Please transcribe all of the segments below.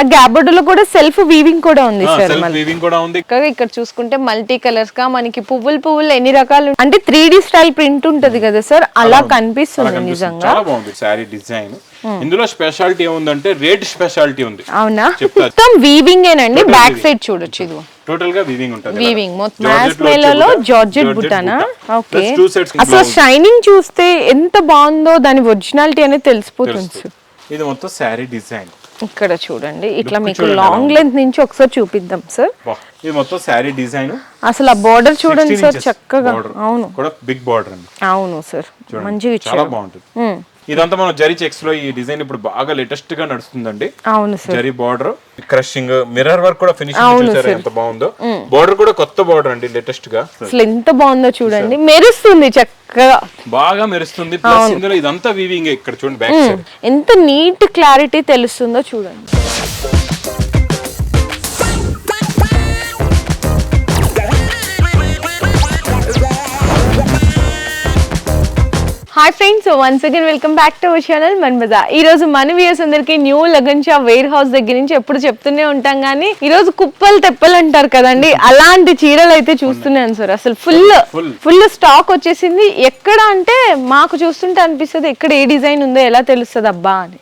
ఆ గ్యాప్ బోర్డర్లో కూడా సెల్ఫ్ వీవింగ్ కూడా ఉంది సార్ సెల్ఫ్ వీవింగ్ కూడా ఉంది. చక్కగా ఇక్కడ చూసుకుంటే మల్టీ కలర్స్గా మనకి పువ్వులు పువ్వులు ఎన్ని రకాలు అంటే త్రీ డి స్టైల్ ప్రింట్ ఉంటది కదా సార్ అలా కనిపిస్తుంది. నిజంగా. చాలా బాగుంది శారీ డిజైన్. ఇందులో స్పెషాలిటీ ఏముందంటే రేట్ స్పెషాలిటీ ఉంది. అవునా. మొత్తం వీవింగ్ ఏనండి బ్యాక్. సైడ్ చూడొచ్చు ఇది టోటల్గా వీవింగ్ ఉంటుంది వీవింగ్ మొత్తం మ్యాస్ మేలలో జార్జెట్ బుట్ట. ఓకే అసలు. షైనింగ్ చూస్తే ఎంత బాగుందో దాని ఒరిజినాలిటీ అనేది తెలిసిపోతుంది. ఇది మొత్తం శారీ డిజైన్. ఇక్కడ చూడండి. ఇట్లా మీకు లాంగ్. లెంత్ నుంచి ఒకసారి చూపిద్దాం సార్ ఇది మొత్తం శారీ డిజైన్ అసలు ఆ బోర్డర్ చూడండి సార్ చక్కగా. అవును. కూడా బిగ్ బార్డర్ అండి. అవును సార్. మంచిగా చాలా బాగుంటుంది. ఇదంతా మనం జరీ చెక్స్లో ఈ డిజైన్ ఇప్పుడు బాగా లేటెస్ట్గా నడుస్తుందండి. అవును sir zari border crushing mirror work కూడా ఫినిషింగ్ చూసారా. ఎంత బాగుందో. బార్డర్ కూడా కొత్త బార్డర్ అండి లేటెస్ట్గా. అసలు ఎంత బాగుందో చూడండి. మెరుస్తుంది చక్కగా. బాగా మెరుస్తుంది. ప్లస్ ఇందులో ఇదంతా వీవింగ్ ఇక్కడ చూడండి బ్యాక్ సైడ్ ఎంత నీట్ క్లారిటీ తెలుస్తుందో చూడండి. Hi friends once again welcome back to our channel Manmaja ఈ రోజు మన వ్యూయర్స్ అందరికి new Lagan Shah warehouse దగ్గర నుంచి ఎప్పుడు చెప్తూనే ఉంటాం కానీ ఈ రోజు కుప్పలు తెప్పలు అంటారు కదండి అలాంటి చీరలు అయితే చూస్తున్నాను సార్. అసలు ఫుల్. ఫుల్ స్టాక్ వచ్చేసింది. ఎక్కడ అంటే మాకు చూస్తుంటే అనిపిస్తుంది ఎక్కడ ఏ డిజైన్ ఉందో ఎలా తెలుస్తుంది అబ్బా అని.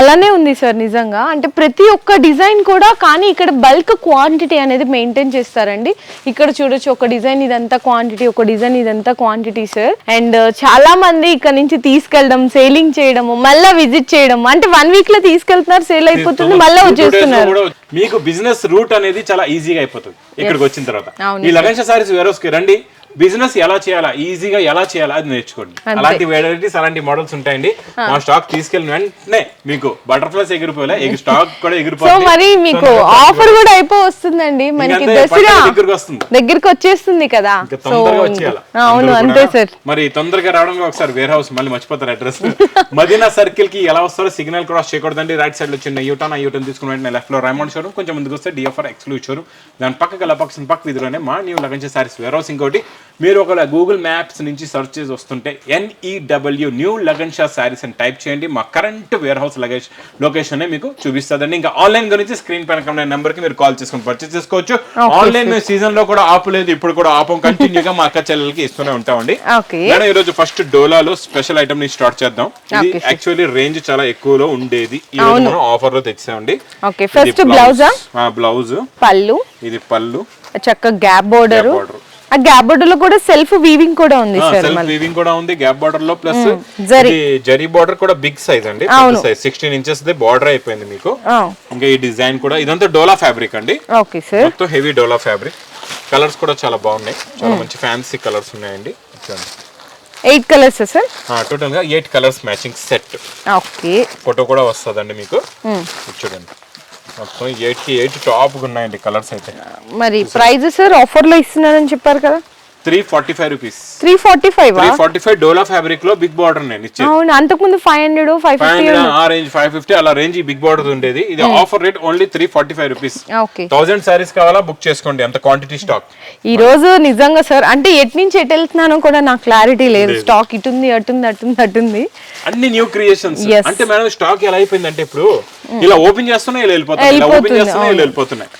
అలానే ఉంది సార్ నిజంగా. అంటే ప్రతి ఒక్క డిజైన్ కూడా కానీ ఇక్కడ బల్క్ క్వాంటిటీ అనేది మెయింటైన్ చేస్తారండి. ఇక్కడ చూడొచ్చు ఒక డిజైన్ ఇదంతా క్వాంటిటీ ఒక డిజైన్ ఇదంతా క్వాంటిటీ సార్ అండ్ చాలా మంది ఇక్కడ నుంచి తీసుకెళ్ళడం సేలింగ్ చేయడము మళ్ళీ విజిట్ చేయడం అంటే వన్ వీక్లో తీసుకెళ్తున్నారు సేల్ అయిపోతుంది మళ్ళీ వచ్చేస్తున్నారు. కూడా మీకు బిజినెస్ రూట్ అనేది చాలా ఈజీగా అయిపోతుంది ఇక్కడికి వచ్చిన తర్వాత. ఈ లగన్ సారీస్ వేరోస్కి రండి. బిజినెస్ ఎలా చేయాలా? ఈజీగా ఎలా చేయాలా? అది నేర్చుకోండి. అలాంటి వెరైటీస్ అలాంటి మోడల్స్ ఉంటాయండి. మా స్టాక్ తీసుకెళ్ళిన వెంటనే మీకు బటర్ఫ్లైస్ ఎగిరిపోలే ఎగి స్టాక్ కూడా ఎగిరిపోతుంది. మరి మీకు ఆఫర్ కూడా అయిపో వస్తుందండి. మనకి దసరా దగ్గరికి వస్తుంది. దగ్గరికి వచ్చేస్తుంది కదా. అవును అంతే. సార్. మరి తొందరగా రావడం ఒకసారి వేర్ హౌస్ మళ్ళీ మర్చిపోతారు అడ్రస్ మదీనా సర్కిల్కి ఎలా వస్తారో సిగ్నల్ క్రాస్ చేయకూడదండి. రైట్ సైడ్లో చిన్న యూటర్న్ ఆ యూటర్న్ తీసుకుని వెంటనే లెఫ్ట్లో రైమండ్ షోరూమ్ కొంచెం ముందుకు వస్తే డిఎఫ్ఆర్ ఎక్స్క్లూజ్ షోరూమ్ దాని పక్క గల పక్కన పక్క వీధిలోనే మా న్యూ లగంచే సారీస్ వేర్ హౌస్ ఇంకోటి. మీరు ఒక గూగుల్ మ్యాప్స్ నుంచి సెర్చ్ చేసి వస్తుంటే N E W new Lagan Shah saris అని టైప్ చేయండి. మా current warehouse luggage location మీకు చూపిస్తుందండి. ఇంకా ఆన్లైన్ గురించి స్క్రీన్ పైన నెంబర్కి మీరు కాల్ చేసుకుని పర్చేస్ చేసుకోవచ్చు. ఆన్లైన్ సీజన్లో కూడా ఆపు లేదు ఇప్పుడు కూడా ఆపం. కంటిన్యూగా మా అక్క చెల్లెలకి ఇస్తూనే ఉంటామండి. మేడం ఈ రోజు ఫస్ట్ డోలాలో స్పెషల్ ఐటమ్ని స్టార్ట్ చేద్దాం. ఇది. యాక్చువల్లీ రేంజ్ చాలా ఎక్కువలో ఉండేది. ఈ రోజు మనం ఆఫర్లో తెచ్చామండి. ఓకే ఫస్ట్ బ్లౌజా బ్లౌజ్ పళ్ళు. ఇది పళ్ళు. చక్క గ్యాప్ బోర్డర్. ఆ గ్యాప్ బోర్డర్లో కూడా సెల్ఫ్ వీవింగ్ కూడా ఉంది సెల్ఫ్ వీవింగ్ కూడా ఉంది. గ్యాప్ బార్డర్లో ప్లస్ జరీ. బార్డర్ కూడా బిగ్ సైజ్ అండి. Size sixteen inches the border అయిపోయింది మీకు. ఇంకా ఈ డిజైన్ కూడా ఇదంతా డోలా ఫ్యాబ్రిక్ అండి. ఓకే సార్ మొత్తం హెవీ డోలా ఫ్యాబ్రిక్ కలర్స్ కూడా చాలా బాగున్నాయి. చాలా మంచి ఫ్యాన్సీ కలర్స్ ఉన్నాయండి. ఎయిట్ కలర్స్ సార్ టోటల్గా eight colours matching set okay. Photo కూడా వస్తుందండి మీకు. చూడండి. మొత్తం ఎయిట్ ఎయిట్ టాప్ ఉన్నాయండి కలర్స్ అయితే. మరి ప్రైస్ సార్ ఆఫర్లో ఇస్తున్నారని చెప్పారు కదా? Three forty five rupees. Three forty five three forty five dola ఫ్యాబ్రిక్లో బిగ్ బార్డర్ నేను ఇచ్చేది. అవును అంతకుముందు ఫైవ్ హండ్రెడ్ ఫైవ్ హండ్రెడ్ ఆ రేంజ్ ఫైవ్ ఫిఫ్టీ అలా రేంజ్ బిగ్ బార్డర్ ఉండేది. ఇది offer rate only three forty five rupees. Thousand saris కావాలా బుక్ చేసుకోండి అంత క్వాంటిటీ స్టాక్. ఈ రోజు నిజంగా సార్ అంటే ఎటు నుంచి ఎటు వెళ్తున్నానో కూడా నాకు క్లారిటీ లేదు. స్టాక్ ఇటుంది అటుంది అటుంది అటుంది. అన్ని న్యూ క్రియేషన్స్. అంటే మేడం స్టాక్ ఎలా అయిపోయింది అంటే ఇప్పుడు ఇలా ఓపెన్ చేస్తున్నాయి ఇలా వెళ్ళిపోతున్నాయి. ఇలా ఓపెన్ చేస్తున్నాయి ఇలా వెళ్ళిపోతున్నాయి.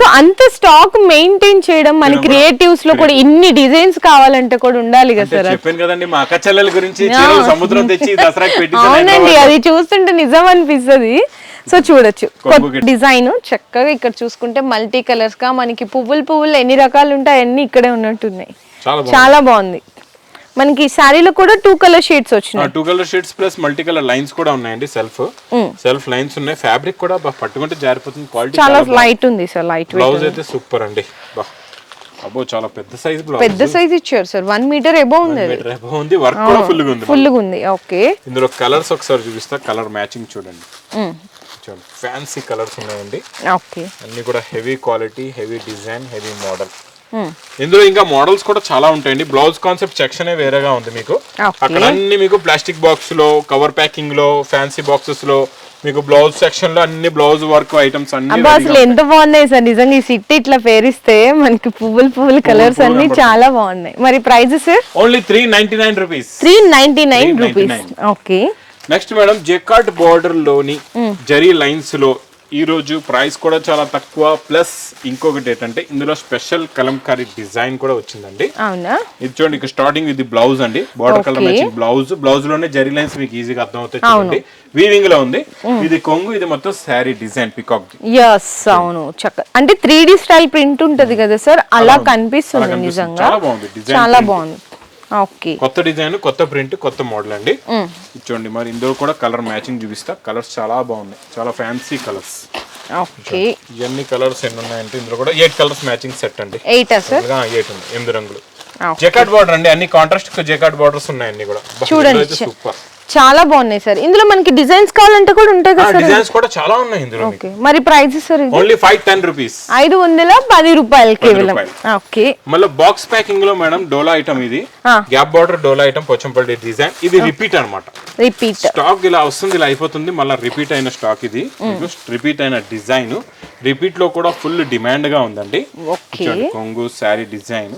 సో అంత స్టాక్ మెయింటైన్ చేయడం మన క్రియేటివ్స్లో కూడా ఇన్ని డిజైన్స్ కావాలంటే కూడా ఉండాలి కదా సార్? చెప్పాను కదండి మా అక్క చెల్లెల గురించి సముద్రం తెచ్చి దసరాకి పెట్టి అవునండి అది చూస్తుంటే నిజం అనిపిస్తుంది. సో చూడొచ్చు. డిజైన్ చక్కగా ఇక్కడ చూసుకుంటే మల్టీ కలర్స్గా మనకి పువ్వులు పువ్వులు ఎన్ని రకాలు ఉంటాయి అన్ని ఇక్కడే ఉన్నట్టున్నాయి. చాలా బాగుంది. మనకి శారీలో కూడా టూ కలర్ షేడ్స్ వచ్చినాయి. Two colour shades plus multi colour lines కూడా ఉన్నాయండి సెల్ఫ్ సెల్ఫ్ లైన్స్ ఉన్నాయి. ఫ్యాబ్రిక్ కూడా పట్టుకుంటే జారిపోతుంది క్వాలిటీ చాలా లైట్ ఉంది సార్ లైట్ బ్లౌజ్ అయితే సూపర్ అండి. అబ్బో చాలా పెద్ద సైజ్ బ్లౌజ్ పెద్ద సైజ్ ఇచ్చారు సార్. వన్ మీటర్ ఎబో ఉంది మీటర్ ఏమో ఉంది. వర్క్ కూడా ఫుల్గా ఉంది. ఫుల్ ఉంది. ఓకే ఇందులో కలర్స్ ఒకసారి చూపిస్తా. కలర్ మ్యాచింగ్ చూడండి. చూడండి. ఫ్యాన్సీ కలర్స్ ఉన్నాయండి. ఓకే అన్ని కూడా heavy quality heavy design heavy model ఇందులో ఇంకా మోడల్స్ కూడా చాలా ఉంటాయండి. బ్లౌజ్ కాన్సెప్ట్ సెక్షన్ వేరేగా ఉంది మీకు. అక్కడ అన్ని మీకు ప్లాస్టిక్ బాక్స్లో కవర్ ప్యాకింగ్లో ఫ్యాన్సీ బాక్సెస్లో మీకు బ్లౌజ్ సెక్షన్లో అన్ని బ్లౌజ్ వర్క్ ఐటమ్స్ అన్ని అసలు ఎంత బాగున్నాయి సార్. నిజంగా ఈ సిట్టి ఇట్లా పేరిస్తే మనకి పువ్వులు పువ్వులు కలర్స్ అన్ని చాలా బాగున్నాయి. మరి price sir only three ninety nine rupees three ninety nine rupees 399. Okay next madam jacquard బోర్డర్లోని జరీ లైన్స్లో ఈ రోజు ప్రైస్ కూడా చాలా తక్కువ. ప్లస్ ఇంకొకటి ఏంటంటే ఇందులో స్పెషల్ కలంకారీ డిజైన్ కూడా వచ్చిందండి. అవునా? ఇది చూడండి ఇక్కడ స్టార్టింగ్ ఇది బ్లౌజ్ అండి. Border colour. మ్యాచింగ్ బ్లౌజ్ బ్లౌజ్లోనే జరీ లైన్స్ మీకు ఈజీగా అర్థం అవుతాయి చూడండి. వీవింగ్లో ఉంది ఇది కొంగు ఇది మొత్తం శారీ డిజైన్ పికాక్ ఎస్ అవును. చక్క. అంటే త్రీ డి స్టైల్ ప్రింట్ ఉంటది కదా సార్ అలా కనిపిస్తుంది. నిజంగా. చాలా బాగుంది. చాలా. బాగుంది. కొత్త డిజైన్ కొత్త ప్రింట్ కొత్త మోడల్ అండి. చూడండి మరి ఇందులో కూడా కలర్ మ్యాచింగ్ చూపిస్తా. కలర్స్ చాలా బాగున్నాయి. చాలా ఫ్యాన్సీ కలర్స్. ఓకే. ఇవన్నీ కలర్స్ ఎన్ని ఉన్నాయంటే ఇందులో కూడా ఎయిట్ కలర్స్ మ్యాచింగ్ సెట్ అండి. ఎయిటా సార్? ఎయిట్ ఉంది. ఎనిమిది రంగులు. జెకాట్ బార్డర్ అండి. అన్ని కాంట్రాస్ట్ జెకాట్ బార్డర్స్ ఉన్నాయి అన్ని కూడా. చూడండి, సూపర్. చాలా బాగున్నాయి సార్. ఇందులో మనకి డిజైన్స్ కావాలంటే కూడా ఉంటాయి కదా సార్? డిజైన్స్ కూడా చాలా ఉన్నాయి ఇందులో ఓకే. మరి ప్రైస్ సార్ ఇది? ఓన్లీ ఫైవ్ టెన్ రూపీస్ ఐదు వందల పది రూపాయలు. కేవలం. ఓకే. మళ్ళీ బాక్స్ ప్యాకింగ్లో మేడం డోలా ఐటమ్ ఇది. Gap border dola item Pochampally design ఇది రిపీట్ అన్నమాట. రిపీట్ స్టాక్ ఇలా వస్తుంది ఇలా అయిపోతుంది మళ్ళీ రిపీట్ అయిన స్టాక్ ఇది. రిపీట్ అయిన డిజైన్ రిపీట్లో కూడా ఫుల్ డిమాండ్గా ఉందండి. కొంగు శారీ డిజైన్.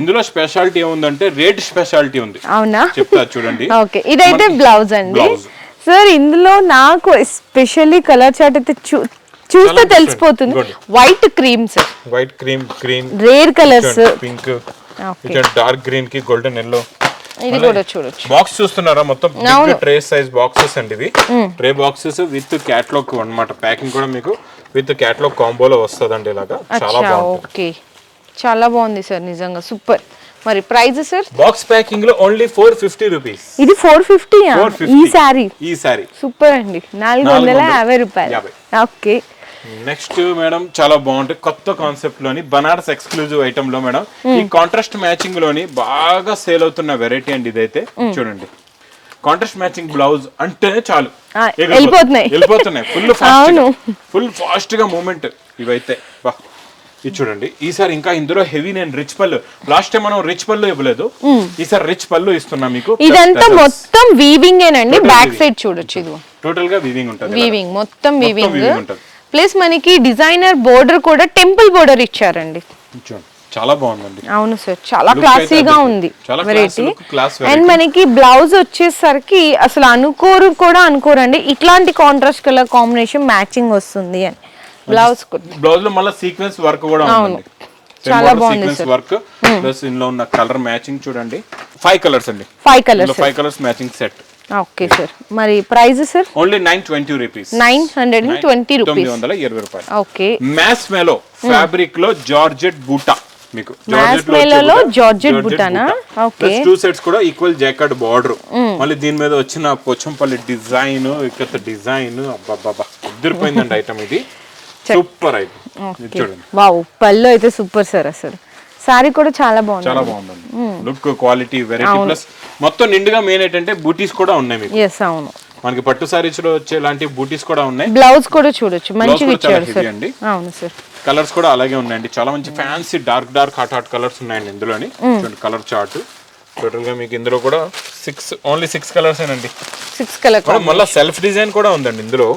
ఇందులో స్పెషాలిటీ ఏముందంటే రేట్ స్పెషాలిటీ ఉంది. అవునా? చెప్తా చూడండి. ఓకే ఇదైతే బ్లౌజ్ అండి. సార్ ఇందులో నాకు ఎస్పెషల్లీ కలర్ చార్ట్ అయితే చూ చూస్తే. తెలిసిపోతుంది. White cream sir white cream green rare colours pink okay dark గ్రీన్కి గోల్డెన్ ఎల్లో ఇది కూడా చూడొచ్చు. బాక్స్ చూస్తున్నారా? మొత్తం. ట్రే సైజ్ బాక్సెస్ అండి ఇవి. ట్రే బాక్సెస్ విత్ క్యాట్లాగ్ అన్నమాట. ప్యాకింగ్ కూడా మీకు విత్ క్యాట్లాగ్ కాంబోలో వస్తుందండి ఇలాగా. చాలా బాగుంటుంది. ఓకే. చాలా బాగుంది సార్ నిజంగా. సూపర్. మరి ప్రైస్ సార్? బాక్స్ ప్యాకింగ్లో ఓన్లీ ఫోర్ ఫిఫ్టీ రూపీస్ ఇది ఫోర్ ఫిఫ్టీ ఈ శారీ ఈ సారీ. సూపర్ అండి. నాలుగు వందల యాభై రూపాయలు. ఓకే. నెక్స్ట్ మేడం చాలా బాగుంటుంది కొత్త కాన్సెప్ట్లోని బనారస్ ఎక్స్క్లూజివ్ ఐటమ్లో మేడం ఈ కాంట్రాస్ట్ మ్యాచింగ్లోని బాగా సేల్ అవుతున్న వెరైటీ అండి ఇదైతే. చూడండి. కాంట్రాస్ట్ మ్యాచింగ్ బ్లౌజ్ అంటే చాలు. వెళ్ళిపోతున్నాయి. వెళ్ళిపోతున్నాయి. ఫుల్. ఫాస్ట్ ఫుల్ ఫాస్ట్గా మూమెంట్ ఇవైతే. బా ఇది చూడండి. ఈసారి ఇంకా ఇందులో హెవీ నేను రిచ్ పళ్ళు. లాస్ట్ టైం మనం రిచ్ పళ్ళు ఇవ్వలేదు. ఈసారి రిచ్ పళ్ళు ఇస్తున్నా మీకు. ఇదంతా మొత్తం వీవింగ్ ఏనండి? బ్యాక్. సైడ్ చూడొచ్చు ఇది టోటల్గా వీవింగ్ ఉంటుంది వీవింగ్ మొత్తం వీవింగ్. ప్లస్ మనకి డిజైనర్ బోర్డర్ కూడా టెంపుల్ బోర్డర్ ఇచ్చారండి. చూడండి. చాలా బాగుందండి. అవును సార్ చాలా క్లాసీగా ఉంది వెరైటీ అండ్. మనకి బ్లౌజ్ వచ్చేసరికి అసలు అనుకోరు కూడా అనుకోరండి. ఇట్లాంటి కాంట్రాస్ట్ కలర్ కాంబినేషన్ మ్యాచింగ్ వస్తుంది అని. బ్లౌజ్ బ్లౌజ్లో మళ్ళీ సీక్వెన్స్ వర్క్ కూడా. ఉందండి. చాలా బాగుంది సీక్వెన్స్ వర్క్ ప్లస్ ఇందులో ఉన్న కలర్ మ్యాచింగ్ చూడండి. ఫైవ్ కలర్స్ అండి. Five colours five colours matching set okay sir మరి price sir only nine twenty rupees nine hundred and twenty తొమ్మిది రూపీస్ వందల ఇరవై రూపాయలు. ఓకే మ్యాస్ మేలో ఫ్యాబ్రిక్లో జార్జెట్ బూటా మీకు. Melo లో Georgette బూటానా? Okay. టూ సెట్స్ కూడా ఈక్వల్ జాకెట్ బార్డర్ మళ్ళీ దీని మీద వచ్చిన పోచంపల్లి డిజైన్ ఇక్కడ డిజైన్ అబ్బాబ్బా ఉద్దిరిపోయిందండి ఐటమ్ ఇది. సూపర్ వావ్ పళ్ళు అయితే సూపర్ సార్ అసలు. సారీ కూడా చాలా బాగుంది చాలా బాగుందండి. లుక్ క్వాలిటీ వెరైటీ ప్లస్ మొత్తం నిండుగా మెయిన్ ఏంటంటే బూటీస్ కూడా ఉన్నాయి మీకు. ఎస్ అవును. మనకి పట్టు సారీస్లో వచ్చే లాంటి బూటీస్ కూడా ఉన్నాయి. బ్లౌజ్ కూడా చూడొచ్చు. మంచిగా heavy సార్. అవును సార్ కలర్స్ కూడా అలాగే ఉన్నాయండి. చాలా మంచి fancy dark dark hot hot colours ఉన్నాయండి ఇందులోని. చూడండి కలర్ చార్ట్ టోటల్గా మీకు ఇందులో కూడా సిక్స్ ఓన్లీ సిక్స్ కలర్స్ ఏనండి. సిక్స్ కలర్ మళ్ళీ సెల్ఫ్ డిజైన్ కూడా ఉందండి ఇందులో.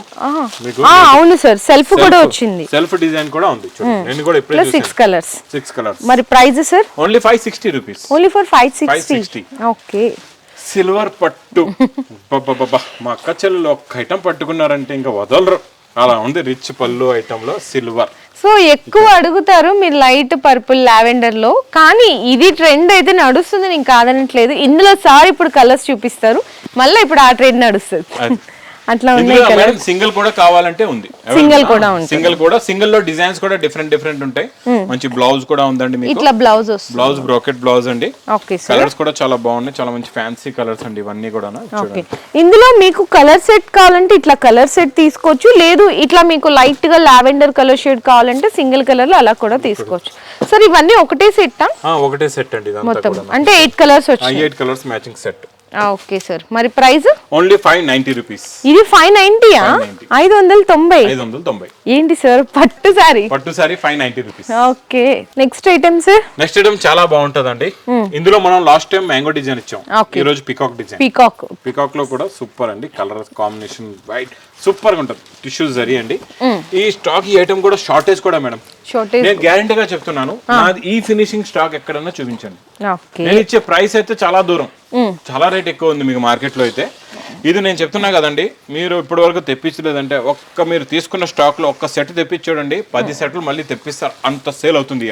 మీకు అవును సార్ సెల్ఫ్ కూడా వచ్చింది. సెల్ఫ్ డిజైన్ కూడా ఉంది చూడండి. నేను కూడా ఇప్పుడే సిక్స్ కలర్స్ సిక్స్ కలర్స్ మరి price sir? Only five sixty rupees only for five sixty 560. Okay silver పట్టు. మా అక్క చెల్లెలు ఒక్క ఐటమ్ పట్టుకున్నారంటే ఇంకా వదలరు. అలా ఉంది రిచ్ పళ్ళు ఐటమ్లో సిల్వర్ సో ఎక్కువ అడుగుతారు మీరు లైట్ పర్పుల్ లావెండర్లో. కానీ ఇది ట్రెండ్ అయితే నడుస్తుంది నేను కాదనట్లేదు. ఇందులో సార్ ఇప్పుడు కలర్స్ చూపిస్తారు. మళ్ళీ ఇప్పుడు ఆ ట్రెండ్ నడుస్తుంది. అట్లా ఉన్నాయి సింగిల్ కూడా కావాలంటే ఉంది. Single కూడా ఉంటుంది. సింగిల్ కూడా. సింగిల్లో డిజైన్స్ కూడా డిఫరెంట్ డిఫరెంట్ ఉంటాయి. మంచి బ్లౌజ్ కూడా ఉందండి మీకు. ఇట్లా బ్లౌజ్ బ్లౌజ్ బ్రోకెట్ బ్లౌజ్ అండి. ఓకే సార్ కలర్స్ కూడా చాలా బాగున్నాయి. చాలా మంచి ఫ్యాన్సీ కలర్స్ అండి ఇవన్నీ కూడా ఓకే ఇందులో మీకు కలర్ సెట్ కావాలంటే ఇట్లా కలర్ సెట్ తీసుకోవచ్చు. లేదు ఇట్లా మీకు లైట్గా లావెండర్ కలర్ షేడ్ కావాలంటే సింగిల్ కలర్లో అలా కూడా తీసుకోవచ్చు. సార్ ఇవన్నీ ఒకటే సెట్ ఒకటే సెట్ అండి మొత్తం. అంటే ఎయిట్ కలర్స్ వచ్చాయి. Eight colours matching set okay sir. మరి price? Only five ninety rupees. ఇది ఫైవ్ నైన్టీయా 590. ఐదు వందల తొంభై. ఐదు వందల తొంభై. ఏంటి సార్? పట్టు సారీ. పట్టు sari five ninety rupees. Okay. Next item sir next item చాలా బాగుంటదండి. ఇందులో మనం లాస్ట్ టైం మ్యాంగో డిజైన్ ఇచ్చాం. ఈ రోజు పికాక్ డిజైన్ పీకాక్ పికాక్లో కూడా సూపర్ అండి. కలర్ కాంబినేషన్ వైట్ సూపర్గా ఉంటుంది. టిష్యూస్ జరి అండి. ఈ స్టాక్ ఈ ఐటమ్ కూడా షార్టేజ్ కూడా మేడం షార్టేజ్ నేను గ్యారంటీగా చెప్తున్నాను. ఈ ఫినిషింగ్ స్టాక్ ఎక్కడన్నా చూపించండి. నేను ఇచ్చే ప్రైస్ అయితే చాలా దూరం. చాలా రేట్ ఎక్కువ ఉంది మీకు మార్కెట్లో అయితే. ఇది నేను చెప్తున్నా కదండి మీరు ఇప్పటి వరకు తెప్పించలేదంటే ఒక్క మీరు తీసుకున్న స్టాక్లో ఒక్క సెట్ తెప్పించూడండి పది సెట్లు మళ్ళీ తెప్పిస్తారు అంత సేల్ అవుతుంది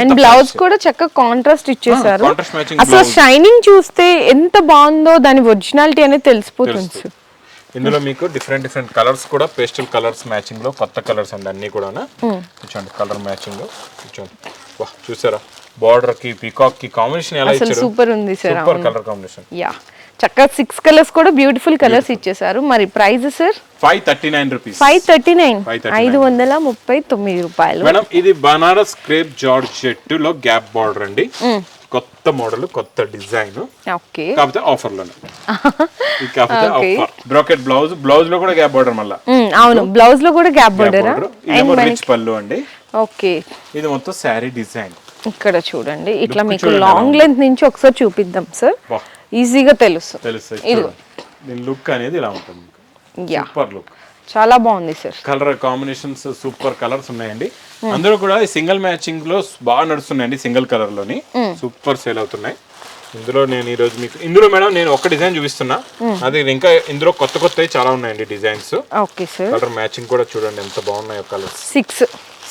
అండ్ బ్లౌజ్ కూడా చక్కగా కాంట్రాస్ట్ ఇచ్చేసారు అసలు. షైనింగ్ చూస్తే ఎంత బాగుందో దాని ఒరిజినాలిటీ అనేది తెలిసిపోతుంది. ఇందులో మీకు డిఫరెంట్ డిఫరెంట్ కలర్స్ కూడా పేస్టల్ కలర్స్ మ్యాచింగ్లో కొత్త కలర్స్ అండి అన్ని కూడా చూడండి కలర్ మ్యాచింగ్లో. చూడండి. వా చూసారా? బార్డర్కి పీకాక్కి కాంబినేషన్ ఎలా ఇచ్చారు? సూపర్ ఉంది sir super colour combination yeah చక్కగా సిక్స్ కలర్స్ కూడా బ్యూటిఫుల్ కలర్స్ ఇచ్చేసారు మరి price sir five thirty nine rupees five thirty nine 539. ఐదు వందల ముప్పై తొమ్మిది రూపాయలు. మేడం ఇది బనారస్ క్రేప్ జార్జెట్లో గ్యాప్ బార్డర్ అండి కొత్త మోడల్ కొత్త డిజైన్ ఓకే కాకపోతే ఆఫర్లోనే కాకపోతే Okay. ఆఫర్ బ్రోకెట్ బ్లౌజ్ బ్లౌజ్లో కూడా గ్యాప్ బార్డర్ మళ్ళా. అవును. బ్లౌజ్లో కూడా గ్యాప్ బోర్డరా రిచ్ పళ్ళు అండి. ఓకే ఇది మొత్తం శారీ డిజైన్ ఇక్కడ చూడండి. ఇట్లా మీకు లాంగ్ లెంత్ నుంచి ఒకసారి చూపిద్దాం సార్ ఈజీగా తెలుసు. తెలుస్తుంది ఇదిగో. లుక్ అనేది ఇలా ఉంటుంది సూపర్ లుక్ చాలా బాగుంది sir colour combinations super colours ఉన్నాయండి. అందులో కూడా సింగిల్ మ్యాచింగ్లో బాగా నడుస్తున్నాయండి సింగిల్ కలర్లోని. సూపర్ సేల్ అవుతున్నాయి. ఇందులో నేను ఈ రోజు మీకు ఇందులో మేడం నేను ఒక డిజైన్ చూపిస్తున్నా. అది ఇంకా ఇందులో కొత్త కొత్తవి చాలా ఉన్నాయండి designs okay sir colour matching కూడా చూడండి ఎంత బాగున్నాయో colours six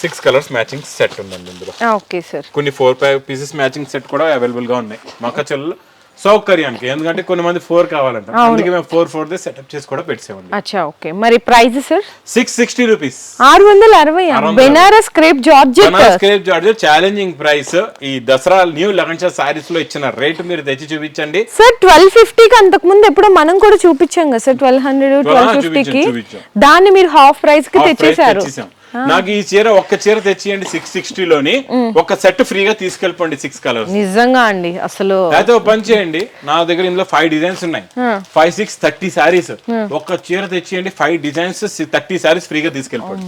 six colours matching set ఉందండి ఇందులో. Okay sir. కొన్ని four five pieces matching set కూడా అవైలబుల్గా ఉన్నాయి. మక్క చెల్లెలు సౌకర్యానికి ఎందుకంటే కొన్ని మంది ఫోర్ కావాలంట. అందుకే మేము ఫోర్ ఫోర్ దే సెటప్ చేసి కూడా పెట్టేసామండి. అచ్చా ఓకే. మరి price sir? Six sixty rupees ఆరు వందల అరవై Banaras crepe georgette Banaras crepe georgette challenging price ఈ దసరా న్యూ లగన్షా సారీస్లో ఇచ్చిన రేట్ మీరు తెచ్చి చూపించండి. సార్ ట్వెల్వ్ ఫిఫ్టీకి అంతకు ముందు ఎప్పుడో మనం కూడా చూపించాం కదా సార్ ట్వెల్వ్ హండ్రెడ్ ట్వెల్వ్ ఫిఫ్టీకి చూపించాం. దాన్ని మీరు హాఫ్ ప్రైస్కి తెచ్చేసారు తెచ్చేసాం. నాకు ఈ చీర ఒక్క చీర తెచ్చియండి సిక్స్ సిక్స్టీ లోని ఒక సెట్ ఫ్రీగా తీసుకెళ్ళిపోండి సిక్స్ కలర్స్. నిజంగా అండి అసలు. అయితే పని చేయండి నా దగ్గర ఇందులో ఫైవ్ డిజైన్స్ ఉన్నాయి. ఫైవ్ సిక్స్ థర్టీ సారీస్ ఒక్క చీర తెచ్చియండి ఫైవ్ డిజైన్స్ థర్టీ సారీస్ ఫ్రీగా తీసుకెళ్ళిపోండి.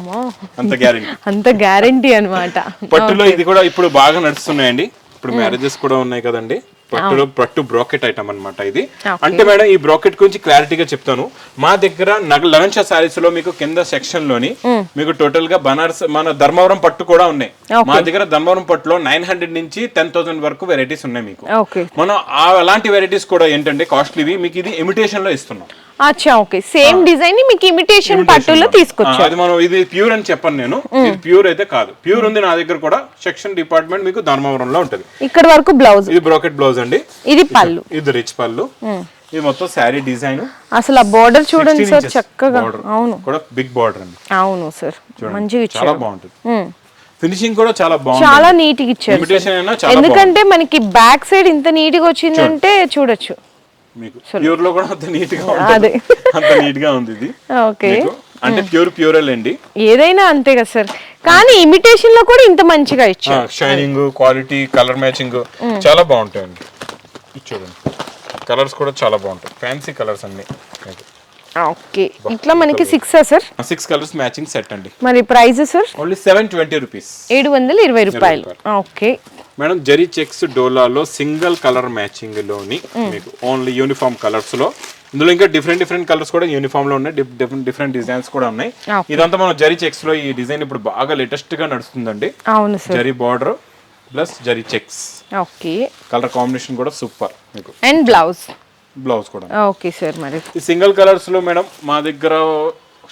అంత గ్యారెంటీ అంత గ్యారంటీ అన్నమాట. పట్టులో ఇది కూడా ఇప్పుడు బాగా నడుస్తున్నాయండి. ఇప్పుడు మ్యారేజెస్ కూడా ఉన్నాయి కదండి. పట్టులో పట్టు బ్రాకెట్ ఐటమ్ అన్నమాట ఇది. అంటే మేడం ఈ బ్రాకెట్ గురించి క్లారిటీగా చెప్తాను. మా దగ్గర నగ లగన్షా సారీస్లో మీకు కింద సెక్షన్లోని మీకు టోటల్గా బనారస్ మన ధర్మవరం పట్టు కూడా ఉన్నాయి. మా దగ్గర ధర్మవరం పట్టులో నైన్ హండ్రెడ్ నుంచి టెన్ థౌసండ్ వరకు వెరైటీస్ ఉన్నాయి మీకు. మనం అలాంటి వెరైటీస్ కూడా ఏంటంటే కాస్ట్లీవి మీకు ఇది ఇమిటేషన్లో ఇస్తున్నాం. అచ్చా ఓకే. సేమ్ డిజైన్ని మీకు ఇమిటేషన్ పట్టులో ఆ, తీసుకొచ్చారు. అది మనం ఇది ప్యూర్ అని చెప్పను నేను. ఇది ప్యూర్ అయితే కాదు. ప్యూర్ ఉంది నా దగ్గర కూడా. సెక్షన్ డిపార్ట్మెంట్ మీకు ధర్మవరంలో ఉంటది. ఇక్కడ వరకు బ్లౌజ్ ఇది బ్రోకెట్ బ్లౌజ్ అండి. ఇది పళ్ళు. ఇది రిచ్ పళ్ళు. ఇది మొత్తం శారీ డిజైన్ అసలు ఆ బోర్డర్ చూడండి సార్ చక్కగా. అవును. కూడా బిగ్ బార్డర్ అండి. అవును సార్ మంచిగా చాలా బాగుంటుంది. ఫినిషింగ్ కూడా చాలా బాగుంది చాలా నీట్గా ఇచ్చారు ఇమిటేషన్ అయినా సార్. చాలా ఎందుకంటే మనకి బ్యాక్ సైడ్ ఇంత నీట్గా వచ్చిందంటే చూడొచ్చు. మీకు. ప్యూర్లో కూడా అంత నీట్గా. ఉంటుంది. అంత నీట్గా ఉంది ఇది. ఓకే. అంటే ప్యూర్ ప్యూరల్ అండి ఏదైనా అంతే కదా సార్. కానీ ఇమిటేషన్లో కూడా ఇంత మంచిగా ఇచ్చారు. షైనింగ్ క్వాలిటీ కలర్ మ్యాచింగ్ చాలా బాగుంటాయండి. చూడండి. కలర్స్ కూడా చాలా బాగుంటాయి. ఫ్యాన్సీ కలర్స్ అన్ని. ఓకే. ఇట్లా మనకి six sir? Six colours matching set అండి. మరి price sir? Only seven twenty rupees ఏడు వందల ఇరవై రూపాయలు. ఓకే. మేడం జరీ చెక్స్ డోలాలో సింగిల్ కలర్ మ్యాచింగ్లోని మీకు ఓన్లీ యూనిఫామ్ కలర్స్లో ఇందులో ఇంకా డిఫరెంట్ డిఫరెంట్ కలర్స్ కూడా యూనిఫామ్లో ఉన్నాయి డిఫరెంట్ డిఫరెంట్ డిజైన్స్ కూడా ఉన్నాయి. ఇదంతా మనం జరీ చెక్స్లో ఈ డిజైన్ ఇప్పుడు బాగా లేటెస్ట్గా నడుస్తుందండి. అవును sir. Zari border plus zari checks. Okay. Colour combination కూడా సూపర్ మీకు. And blouse. బ్లౌజ్ కూడా. ఓకే సార్ మరి. ఈ సింగిల్ కలర్స్లో మేడం మా దగ్గర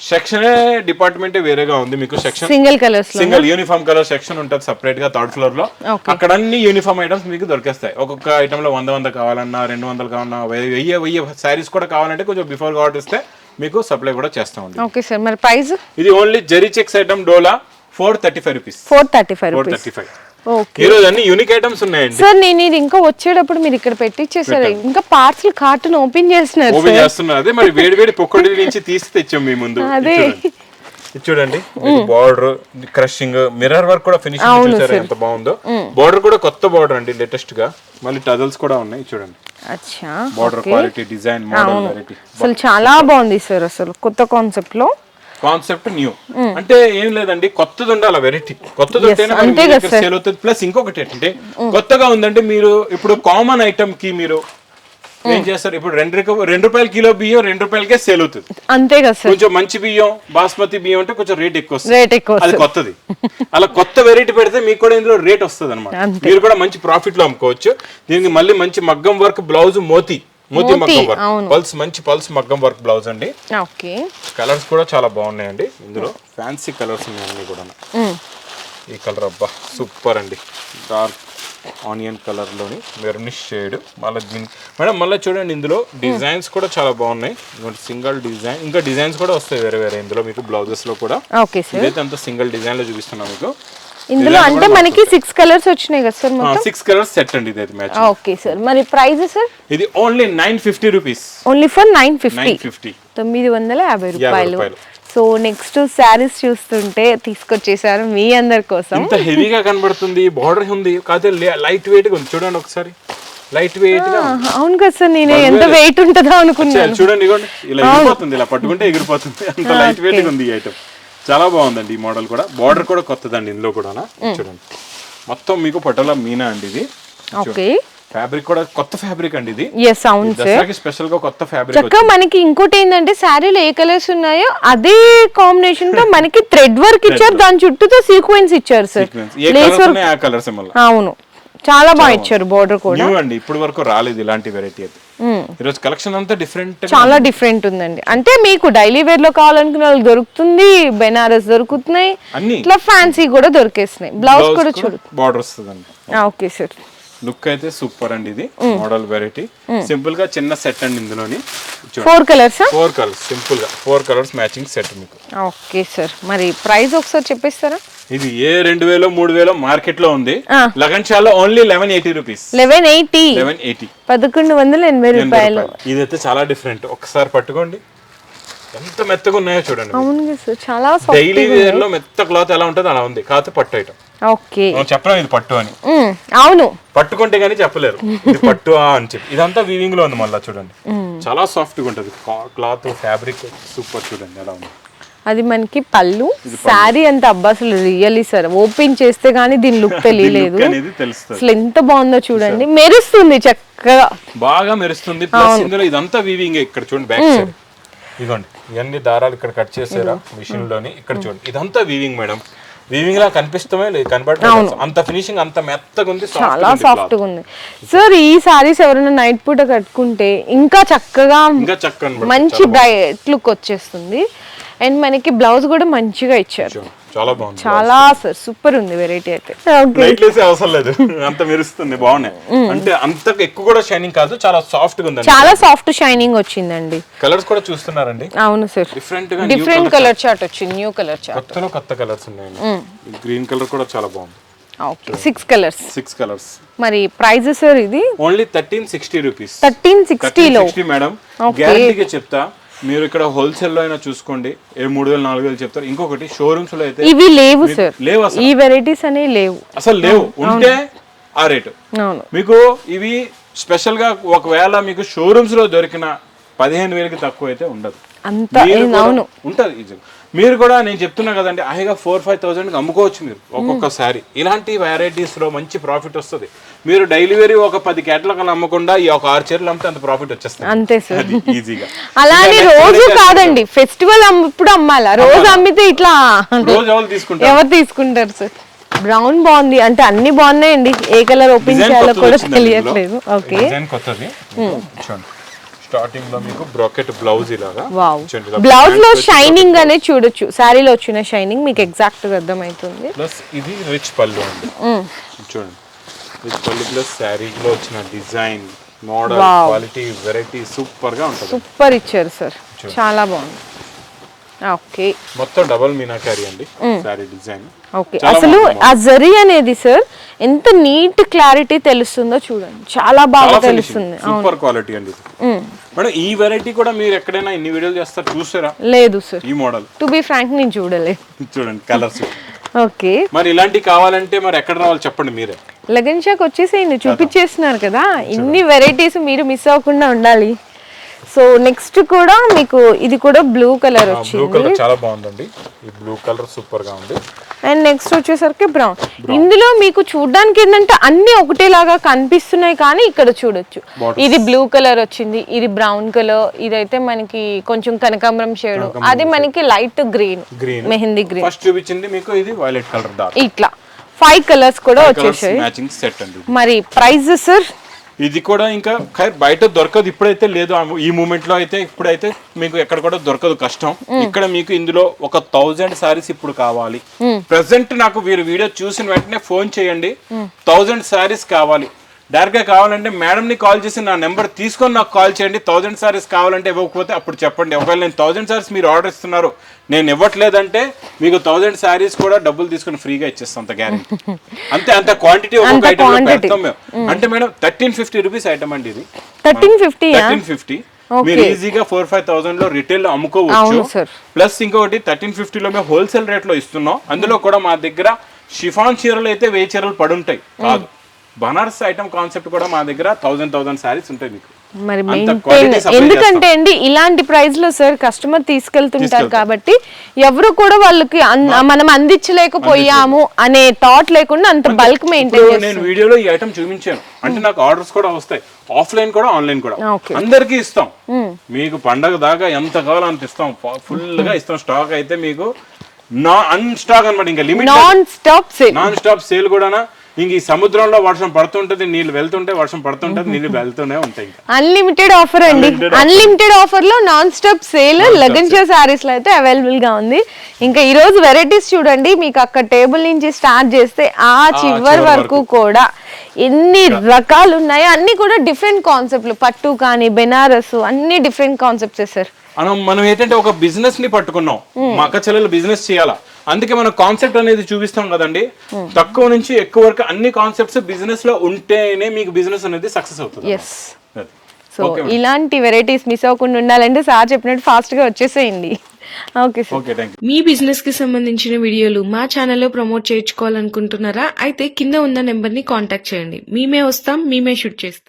సెక్షన్ డిపార్ట్మెంట్ వేరేగా ఉంది. మీకు సెక్షన్ సింగిల్ కలర్స్లో సింగిల్ యూనిఫామ్ కలర్ సెక్షన్ ఉంటుంది సపరేట్గా థర్డ్ ఫ్లోర్లో. అక్కడ అన్ని యూనిఫామ్ ఐటమ్స్ మీకు దొరికేస్తాయి. ఒక్కొక్క ఐటమ్లో వంద వంద కావాలన్నా రెండు వందలు కావాలన్నా వెయ్యి వెయ్యి శారీస్ కూడా కావాలంటే కొంచెం బిఫోర్ ఆర్డర్ ఇస్తే మీకు సప్లై కూడా చేస్తామండి ఓకే సార్ మరి ప్రైస్ ఇది only zari checks item dola four thirty five rupees four thirty five four thirty five okay ఈ రోజు అన్ని యూనిక్ ఐటమ్స్ ఉన్నాయండి. సార్ నేను ఇది ఇంకా వచ్చేటప్పుడు మీరు ఇక్కడ పెట్టించేసారు ఇంకా పార్సల్ కార్టూన్ ఓపెన్ చేస్తున్నారు ఓపెన్ చేస్తున్నారు. అదే మరి వేడి వేడి పొక్కడి నుంచి తీసి తెచ్చాం మీ ముందు. అదే. చూడండి. బార్డర్ క్రషింగ్ మిర్రర్ వర్క్ కూడా ఫినిషింగ్ చూసారు? ఎంత బాగుందో. బార్డర్ కూడా కొత్త బార్డర్ అండి లేటెస్ట్గా. మళ్ళీ టజల్స్ కూడా ఉన్నాయి చూడండి. అచ్చా border quality design model variety అసలు చాలా బాగుంది సార్ అసలు కొత్త కాన్సెప్ట్లో. Concept new. అంటే ఏం లేదండి కొత్తది ఉండాలి వెరైటీ కొత్తది ఉంటేనే. సేల్ అవుతుంది. ప్లస్ ఇంకొకటి ఏంటంటే కొత్తగా ఉందంటే మీరు ఇప్పుడు కామన్ ఐటమ్కి మీరు ఏం చేస్తారు? ఇప్పుడు రెండు రెండు రూపాయల కిలో బియ్యం రెండు రూపాయలకే సేల్ అవుతుంది. అంతే కదా కొంచెం మంచి బియ్యం బాస్మతి బియ్యం అంటే కొంచెం రేట్ ఎక్కువ వస్తుంది. రేట్ ఎక్కువ అది కొత్తది. అలా కొత్త వెరైటీ పెడితే మీకు కూడా ఇందులో రేట్ వస్తుంది అనమాట. మీరు కూడా మంచి ప్రాఫిట్లో అమ్ముకోవచ్చు. దీనికి మళ్ళీ మంచి మగ్గం వర్క్ బ్లౌజ్ మోతి మోతి మగ్గం వర్క్. పల్స్ మంచి పల్స్ మగ్గం వర్క్ బ్లౌజ్ అండి. ఓకే. కలర్స్ కూడా చాలా బాగున్నాయండి ఇందులో. ఫ్యాన్సీ కలర్స్ ఉన్నాయి అన్ని కూడా ఈ కలర్ అబ్బా సూపర్ అండి. డార్క్ ఆనియన్ కలర్లోని. మెరూనిష్ షేడ్ మళ్ళీ దీని మేడం మళ్ళీ చూడండి ఇందులో. డిజైన్స్ కూడా చాలా బాగున్నాయి. సింగిల్ డిజైన్ ఇంకా డిజైన్స్ కూడా వస్తాయి వేరే వేరే ఇందులో మీకు బ్లౌజెస్లో కూడా. ఓకే సార్ ఇదైతే అంత సింగిల్ డిజైన్లో చూపిస్తున్నాం మీకు. ఇందులో అంటే మనకి సిక్స్ కలర్స్ వచ్చినాయి కదా సార్ మొత్తం? సిక్స్ కలర్స్ సెట్ అండి ఇదైతే మ్యాచ్ ఓకే సార్. మరి ప్రైస్ సార్? ఇది only nine fifty rupees only for nine fifty fifty తొమ్మిది వందల యాభై రూపాయలు. సో నెక్స్ట్ శారీస్ చూస్తుంటే తీసుకొచ్చేసారు మీ అందరి కోసం. ఇంత హెవీగా కనబడుతుంది బార్డర్ ఉంది కాకపోతే లైట్ వెయిట్ ఉంది. చూడండి ఒకసారి. Light weight. అవును కదా సార్ నేను ఎంత వెయిట్ ఉంటుందో అనుకున్నాను. చూడండి ఇగోండి. ఇలా ఎగిరిపోతుంది ఇలా పట్టుకుంటే ఎగిరిపోతుంది. అంత లైట్ వెయిట్గా ఉంది ఈ ఐటమ్ చాలా బాగుందండి ఈ మోడల్ కూడా. బార్డర్ కూడా కొత్తదండి ఇందులో కూడా చూడండి. మొత్తం మీకు పటోలా మీనా అండి ఇది. ఓకే. ఫ్యాబ్రిక్ కూడా కొత్త ఫ్యాబ్రిక్ అండి ఇది. ఎస్ అవును సార్. స్పెషల్గా కొత్త ఫ్యాబ్రిక్ చక్కగా మనకి ఇంకోటి ఏంటంటే శారీలో ఏ కలర్స్ ఉన్నాయో అదే కాంబినేషన్తో మనకి థ్రెడ్ వర్క్ ఇచ్చారు. దాని చుట్టూతో సీక్వెన్స్ ఇచ్చారు సార్ ఏ కలర్స్ ఉన్నాయి ఆ కలర్స్ మళ్ళీ అవును. చాలా బాగా ఇచ్చారు బోర్డర్ కూడా. అండి ఇప్పుడు వరకు రాలేదు ఇలాంటి వెరైటీ అయితే. ఈరోజు కలెక్షన్ అంతా డిఫరెంట్ చాలా డిఫరెంట్ ఉందండి. అంటే మీకు డైలీ వేర్లో కావాలనుకునే వాళ్ళకి దొరుకుతుంది బెనారస్ దొరుకుతున్నాయి ఇట్లా ఫ్యాన్సీ కూడా దొరికేస్తున్నాయి బ్లౌజ్ కూడా చూడు. బార్డర్ వస్తుందండి. ఓకే సార్ లుక్ అయితే సూపర్ అండి ఇది. Model variety. సింపుల్గా చిన్న సెట్ అండి ఇందులోని. ఫోర్ కలర్స్ ఫోర్ కలర్స్ సింపుల్గా ఫోర్ కలర్స్ మ్యాచింగ్ సెట్ మీకు. Okay sir. మరి ప్రైస్ ఒకసారి చెప్పేస్తారా? ఇది ఏ రెండు వేలో మూడు వేలో మార్కెట్లో ఉంది. Lagan shallow only eleven eighty rupees eleven eighty eleven eighty పదకొండు వందల ఎనభై రూపాయలు. ఇదైతే చాలా డిఫరెంట్ ఒకసారి పట్టుకోండి. ఎంత మెత్తగా ఉన్నాయో చూడండి అవును సార్. చాలా డైలీ వేర్లో మెత్త క్లాత్ ఎలా ఉంటుందో అలా ఉంది. కాకపోతే పట్టు ఐటమ్ ఓకే. మనం చెప్పలేం ఇది పట్టు అని. అవును. పట్టుకుంటే గానీ చెప్పలేరు. ఇది పట్టు ఆ అని చెప్పి. ఇదంతా వీవింగ్లో ఉంది మళ్ళీ చూడండి. చాలా సాఫ్ట్గా ఉంటది. క్లాత్ ఫ్యాబ్రిక్ సూపర్ చూడండి ఎలా ఉంది. అది మనకి పళ్ళు. శారీ అంత అబ్బా అసలు రియల్లీ సార్ ఓపెన్ చేస్తే గానీ దీని లుక్ తెలియలేదు Look అనేది తెలుస్తుంది. అసలు ఎంత బాగుందో చూడండి. మెరుస్తుంది చక్కగా. బాగా మెరుస్తుంది. ప్లస్ ఇందులో ఇదంతా వీవింగ్ ఇక్కడ చూడండి బ్యాక్ సైడ్ ఇదిగోండి ఇవన్నీ దారాలు ఇక్కడ కట్ చేసారా మిషన్లోని. ఇక్కడ చూడండి. ఇదంతా వీవింగ్ మేడం వీవింగ్ లా కనిపిస్తమే లేదు కనబడలేదు అంత ఫినిషింగ్ అంత మెత్తగా ఉంది చాలా సాఫ్ట్గా ఉంది. సార్ ఈ సారీస్ ఎవరైనా నైట్ పూట కట్టుకుంటే ఇంకా చక్కగా ఇంకా చక్కగా. మంచి బ్రైట్ లుక్ వచ్చేస్తుంది. అండ్ మనకి బ్లౌజ్ కూడా మంచిగా ఇచ్చారు. చాలా బాగుంది. చాలా సార్ సూపర్ ఉంది వెరైటీ అయితే. ఓకే లైట్ వేసే అవసరం లేదు. అంత మెరుస్తుంది బాగున్నాయి. అంటే అంత ఎక్కువ కూడా షైనింగ్ కాదు చాలా సాఫ్ట్గా ఉందండి. చాలా సాఫ్ట్ షైనింగ్ వచ్చిందండి. కలర్స్ కూడా చూస్తున్నారండి? అవును సార్. డిఫరెంట్గా డిఫరెంట్ కలర్ చార్ట్ వచ్చింది న్యూ కలర్ చార్ట్ కొత్తలో కొత్త కలర్స్ ఉన్నాయండి. గ్రీన్ కలర్ కూడా చాలా బాగుంది. Okay six colours six colours మరి ప్రైస్ సార్ ఇది? Only thirteen sixty rupees thirteen సిక్స్టీలో sixty madam. గ్యారంటీగా చెప్తా. మీరు ఇక్కడ హోల్సేల్లో అయినా చూసుకోండి. ఏ మూడు వేలు నాలుగు వేలు చెప్తారు. ఇంకొకటి షోరూమ్స్లో అయితే ఇవి లేవు సార్ లేవు అసలు. ఈ వెరైటీస్ అనేవి లేవు. అసలు లేవు. ఉంటే ఆ రేటు. మీకు ఇవి స్పెషల్గా ఒకవేళ మీకు షోరూమ్స్లో దొరికిన పదిహేను వేలకి తక్కువ అయితే ఉండదు. అంత ఉంటది. మీరు కూడా నేను చెప్తున్నా కదండి హైగా ఫోర్ ఫైవ్ థౌసండ్ అమ్ముకోవచ్చు మీరు ఒక్కొక్కసారి. ఇలాంటి వెరైటీస్లో మంచి ప్రాఫిట్ వస్తుంది. మీరు డైలీ వేరీ ఒక పది కేటలకు అమ్మకుండా ఈ ఒక ఆరు చీరలు అమ్మితే అంత ప్రాఫిట్ వచ్చేస్తుంది. అంతే సార్. ఈజీగా అలానే రోజు కాదండి ఫెస్టివల్ ఇప్పుడు అమ్మాలా? రోజు అమ్మితే ఇట్లా రోజు ఎవరు తీసుకుంటారు? ఎవరు తీసుకుంటారు సార్? బ్రౌన్ బాగుంది అంటే అన్ని బాగున్నాయండి. ఏ కలర్ ఓపెన్ చేయాలో కూడా తెలియట్లేదు. ఓకే. కొత్తది. చూడండి. స్టార్టింగ్లో మీకు బ్రాకెట్ బ్లౌజ్ ఇలాగా బ్లౌజ్లో షైనింగ్ అనేది చూడొచ్చు. శారీలో వచ్చిన షైనింగ్ మీకు ఎగ్జాక్ట్గా అర్థమవుతుంది ప్లస్ ఇది రిచ్ పళ్ళు అండి. చూడండి. రిచ్ పళ్ళు ప్లస్ శారీలో వచ్చిన డిజైన్ మోడల్. క్వాలిటీ వెరైటీ సూపర్గా ఉంటుంది. సూపర్ ఇచ్చారు సార్ చాలా బాగుంది. ఓకే మొత్తం డబల్ మీనాకారి అండి శారీ డిజైన్ ఓకే అసలు ఆ జరీ అనేది సార్ ఎంత నీట్ క్లారిటీ తెలుస్తుందో చూడండి. చాలా బాగా తెలుస్తుంది. సూపర్ క్వాలిటీ అండి. మేడం ఈ వెరైటీ కూడా మీరు ఎక్కడైనా ఇన్ని వీడియోలు చేస్తారు చూసారా? లేదు సార్ ఈ మోడల్ టు బి ఫ్రాంక్ నేను చూడలేదు చూడండి కలర్స్ ఓకే మరి ఇలాంటి కావాలంటే మరి ఎక్కడ రావాలి చెప్పండి మీరే. లగన్ షాక్ వచ్చేసేయండి చూపించేస్తున్నారు కదా. ఇన్ని వెరైటీస్ మీరు మిస్ అవ్వకుండా ఉండాలి. సో నెక్స్ట్ కూడా మీకు ఇది కూడా బ్లూ కలర్ బ్లూ వచ్చింది. కలర్ చాలా బాగుందండి. ఈ బ్లూ కలర్ సూపర్గా ఉంది. అండ్ నెక్స్ట్ వచ్చేసరికి బ్రౌన్. ఇందులో మీకు చూడడానికి ఏంటంటే అన్ని ఒకటేలాగా కనిపిస్తున్నాయి కానీ ఇక్కడ చూడొచ్చు. ఇది బ్లూ కలర్ వచ్చింది ఇది బ్రౌన్ కలర్ ఇదైతే మనకి కొంచెం కనకాంబరం షేడ్ అది మనకి light green green mehndi green. First చూపించింది మీకు ఇది వైలెట్ కలర్ ఇట్లా. ఫైవ్ కలర్స్ కూడా వచ్చేసాయి. మరి ప్రైస్ సార్ ఇది కూడా ఇంకా ఖైర్ బయట దొరకదు. ఇప్పుడైతే లేదు. ఈ మూమెంట్లో అయితే ఇప్పుడైతే మీకు ఎక్కడ కూడా దొరకదు కష్టం. ఇక్కడ మీకు ఇందులో ఒక థౌజండ్ సారీస్ ఇప్పుడు కావాలి. ప్రెసెంట్ నాకు వీరు వీడియో చూసిన వెంటనే ఫోన్ చేయండి. థౌజండ్ సారీస్ కావాలి. డైరెక్ట్గా కావాలంటే మేడం ని కాల్ చేసి నా నెంబర్ తీసుకొని నాకు కాల్ చేయండి. థౌజండ్ సారీస్ కావాలంటే ఇవ్వకపోతే అప్పుడు చెప్పండి. ఒకవేళ నేను థౌజండ్ సారీస్ మీరు ఆర్డర్ ఇస్తున్నారు నేను ఇవ్వట్లేదంటే మీకు థౌజండ్ సారీస్ కూడా డబ్బులు తీసుకొని ఫ్రీగా ఇచ్చేస్తాం అంత గ్యారెంటీ అంతే అంత క్వాంటిటీ ఒక్కొక్క అంత ఐటమ్. పెడతాం మేము. అంటే madam thirteen fifty rupees item అండి ఇది. థర్టీన్ ఫిఫ్టీ థర్టీన్ ఫిఫ్టీ మీరు ఈజీగా ఫోర్ ఫైవ్ థౌసండ్లో రిటైల్ అమ్ముకోవచ్చు. అవును సార్. ప్లస్ ఇంకొకటి థర్టీన్ ఫిఫ్టీలో మేము హోల్సేల్ రేట్లో ఇస్తున్నాం. అందులో కూడా మా దగ్గర షిఫాన్ చీరలు అయితే వెయ్యి చీరలు పడుంటాయి. కాదు. బనారస్ ఐటమ్ కాన్సెప్ట్ కూడా మా దగ్గర థౌసండ్ థౌసండ్ శారీస్ ఉంటాయి మీకు. మరి ఎందుకంటే అండి ఇలాంటి ప్రైస్లో సార్ కస్టమర్ తీసుకెళ్తుంటారు కాబట్టి ఎవరు కూడా వాళ్ళకి మనం అందించలేకపోయాము అనే థాట్ లేకుండా అంత బల్క్ మెయింటైన్ నేను వీడియోలో ఈ ఐటమ్ చూపించాను. అంటే నాకు ఆర్డర్స్ కూడా వస్తాయి. ఆఫ్లైన్ కూడా ఆన్లైన్ కూడా. Okay. అందరికీ ఇస్తాం. మీకు పండగ దాకా ఎంత కావాలో అంత ఇస్తాం. ఫుల్గా ఇస్తాం. స్టాక్ అయితే మీకు నా అన్ స్టాక్ అనమాట ఇంకా limit non stop sale non stop sale కూడా ఇంక ఈ సముద్రంలో వర్షం పడుతుంటది నీళ్ళు వెళ్తుంటే వర్షం పడుతుంటది నీళ్ళు వెళ్తూనే ఉంటాయి ఇంకా. అన్లిమిటెడ్ ఆఫర్ అండి. Unlimited offer. అన్లిమిటెడ్ ఆఫర్లో నాన్ స్టాప్ సేల్ లగన్షా సారీస్లో అయితే అవైలబుల్గా ఉంది. ఇంకా ఈ రోజు వెరైటీస్ చూడండి మీకు అక్కడ టేబుల్ నుంచి స్టార్ట్ చేస్తే ఆ చివరి చివరి వరకు కూడా ఎన్ని రకాలు ఉన్నాయో అన్ని కూడా డిఫరెంట్ కాన్సెప్ట్లు పట్టు కానీ బెనారస్ అన్ని డిఫరెంట్ కాన్సెప్ట్స్ సార్ మనం మనం ఏంటంటే ఒక బిజినెస్ని పట్టుకున్నాం. మా అక్క చెల్లెలు బిజినెస్ చేయాలా? అందుకే మనం కాన్సెప్ట్ అనేది చూపిస్తాం కదండి. తక్కువ నుంచి ఎక్కువ వరకు అన్ని కాన్సెప్ట్స్ బిజినెస్లో ఉంటేనే మీకు బిజినెస్ అనేది సక్సెస్ అవుతుంది. సో ఇలాంటి వెరైటీస్ మిస్ అవ్వకుండా ఉండాలంటే సార్ చెప్పినట్టు ఫాస్ట్గా వచ్చేసేయండి. ఓకే మీ బిజినెస్కి సంబంధించిన వీడియోలు మా ఛానల్లో ప్రమోట్ చేయించుకోవాలనుకుంటున్నారా? అయితే కింద ఉన్న నెంబర్ని కాంటాక్ట్ చేయండి. మేమే వస్తాం మేమే షూట్ చేస్తాం.